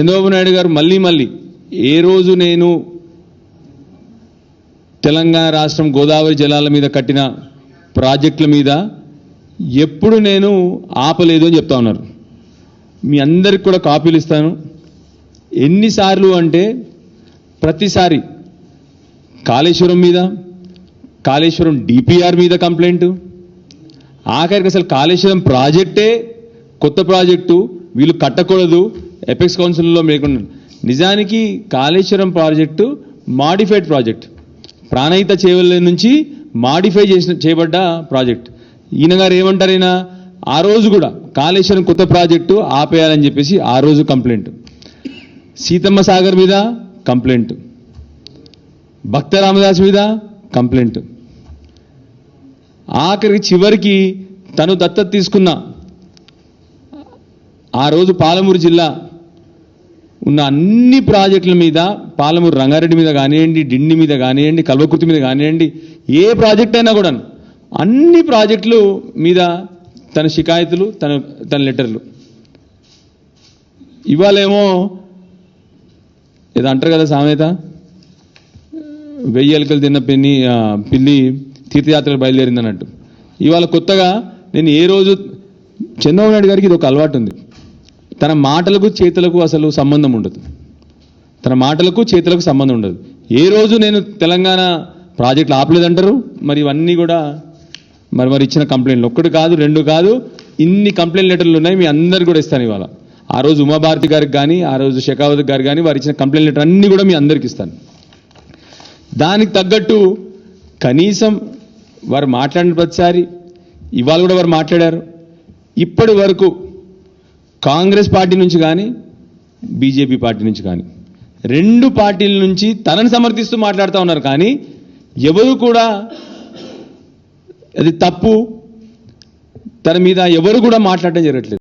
చంద్రబాబు నాయుడు గారు మళ్ళీ మళ్ళీ ఏ రోజు నేను తెలంగాణ రాష్ట్రం గోదావరి జలాల మీద కట్టిన ప్రాజెక్టుల మీద ఎప్పుడు నేను ఆపలేదు అని చెప్తా ఉన్నారు. మీ అందరికి కూడా కాపీలు ఇస్తాను. ఎన్నిసార్లు అంటే ప్రతిసారి కాళేశ్వరం మీద కాళేశ్వరం డిపిఆర్ మీద కంప్లైంట్. ఆఖరికి అసలు కాళేశ్వరం ప్రాజెక్టే కొత్త ప్రాజెక్టు. వీళ్ళు కట్టకూడదు. ఎపెక్స్ కౌన్సిల్లో లేకుండా నిజానికి Kaleshwaram project modified project. Pranahita Chevella నుంచి మాడిఫై చేసిన చేయబడ్డ ప్రాజెక్ట్. ఈయన గారు ఏమంటారు ఈయన ఆ రోజు కూడా కాళేశ్వరం కొత్త ప్రాజెక్టు ఆపేయాలని చెప్పేసి ఆ రోజు కంప్లైంట్. సీతమ్మ సాగర్ మీద కంప్లైంట్. భక్త రామదాస్ మీద కంప్లైంట్. ఆఖరికి చివరికి తను దత్తత తీసుకున్న ఆ రోజు పాలమూరు జిల్లా ఉన్న అన్ని ప్రాజెక్టుల మీద పాలమూరు రంగారెడ్డి మీద కానివ్వండి డిండి మీద కానివ్వండి కల్వకుర్తి మీద కానివ్వండి ఏ ప్రాజెక్ట్ అయినా కూడా అన్ని ప్రాజెక్టులు మీద తన షికాయతులు తన తన లెటర్లు. ఇవాళేమో ఏదో అంటారు కదా సామెత? వెయ్యి ఎలకలు తిన్న పిన్ని పిల్లి తీర్థయాత్రలు బయలుదేరింది అన్నట్టు ఇవాళ కొత్తగా నేను ఏ రోజు చంద్రబాబు నాయుడు గారికి ఇది ఒక అలవాటు ఉంది. తన మాటలకు చేతులకు అసలు సంబంధం ఉండదు. తన మాటలకు చేతులకు సంబంధం ఉండదు. ఏ రోజు నేను తెలంగాణ ప్రాజెక్టులు ఆపలేదంటారు? మరి ఇవన్నీ కూడా మరి మరి ఇచ్చిన కంప్లైంట్లు. ఒక్కటి కాదు రెండు కాదు ఇన్ని కంప్లైంట్ లెటర్లు ఉన్నాయి మీ అందరికి కూడా ఇస్తాను ఇవాళ. ఆ రోజు ఉమాభారతి గారికి కానీ ఆ రోజు షెకావత్ గారికి కానీ వారు ఇచ్చిన కంప్లైంట్ లెటర్ అన్ని కూడా మీ అందరికి ఇస్తాను. దానికి తగ్గట్టు కనీసం వారు మాట్లాడిన ప్రతిసారి ఇవాళ కూడా వారు మాట్లాడారు. ఇప్పటి వరకు కాంగ్రెస్ పార్టీ నుంచి కానీ బీజేపీ పార్టీ నుంచి కానీ. రెండు పార్టీల నుంచి తనని సమర్థిస్తూ మాట్లాడుతూ ఉన్నారు కానీ ఎవరు కూడా అది తప్పు. తన మీద ఎవరు కూడా మాట్లాడటం జరగట్లేదు.